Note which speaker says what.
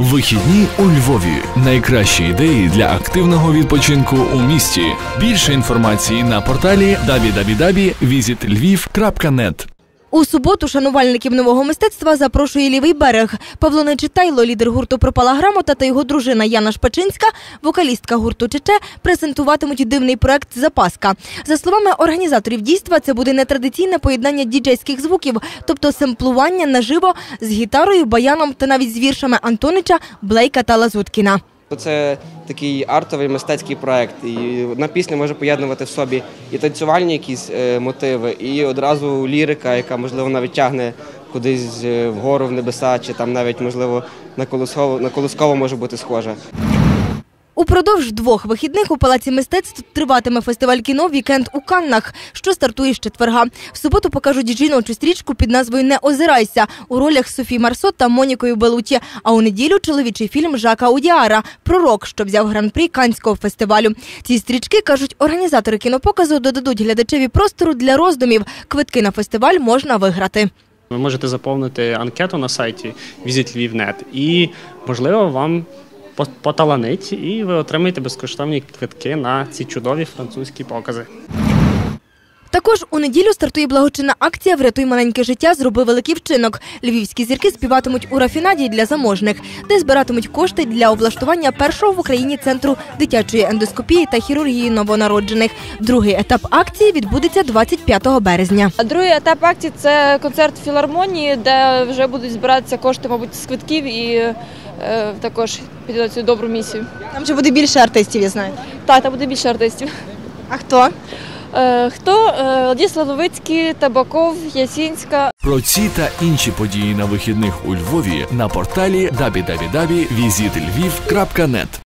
Speaker 1: Вихідні у Львові найкращі ідеї для активного відпочинку у місті. Більше інформації на порталі www.visitlviv.net
Speaker 2: У суботу шанувальників нового мистецтва запрошує лівий берег. Павло Нечитайло, лідер гурту Пропала грамота та його дружина Яна Шпачинська, вокалістка гурту Чече, презентуватимуть дивний проект Запаска. За словами організаторів дійства, це буде нетрадиційне поєднання діджейських звуків, тобто семплування наживо з гітарою, баяном та навіть з віршами Антонича, Блейка та Лазуткіна.
Speaker 3: Це такий артовий мистецький проект. І одна пісня може поєднувати в собі і танцювальні якісь е, мотиви, і одразу лірика, яка можливо навіть тягне кудись е, вгору в небеса, чи там навіть можливо на колосково, на колосково може бути схожа.
Speaker 2: Упродовж двох вихідних у Палаці мистецтв триватиме фестиваль кіно Вікенд у Каннах, що стартує з четверга. В суботу покажуть жіночу стрічку під назвою Не озирайся у ролях Софі Марсо та Монікою Белуті. А у неділю чоловічий фільм Жака Удіара Пророк, що взяв гран-прі Канського фестивалю. Ці стрічки кажуть, організатори кінопоказу додадуть глядачеві простору для роздумів. Квитки на фестиваль можна виграти.
Speaker 4: Ви можете заповнити анкету на сайті Visit Lviv.net і, можливо, вам поталанить, і ви отримаєте безкоштовні квитки на ці чудові французькі покази.
Speaker 2: Також у неділю стартує благочинна акція Врятуй маленьке життя. Зроби великий вчинок. Львівські зірки співатимуть у рафінаді для заможних, де збиратимуть кошти для облаштування першого в Україні центру дитячої ендоскопії та хірургії новонароджених. Другий етап акції відбудеться 25 березня.
Speaker 5: Другий етап акції це концерт філармонії, де вже будуть збиратися кошти, мабуть, з квитків і е, також під цю добру місію.
Speaker 2: Там же буде більше артистів, я знаю.
Speaker 5: Так, там буде більше артистів.
Speaker 2: А хто?
Speaker 5: Е, хто? Е, Владислав Ловицький, Табаков, Ясінська.
Speaker 1: Про ці та інші події на вихідних у Львові на порталі www.visitlviv.net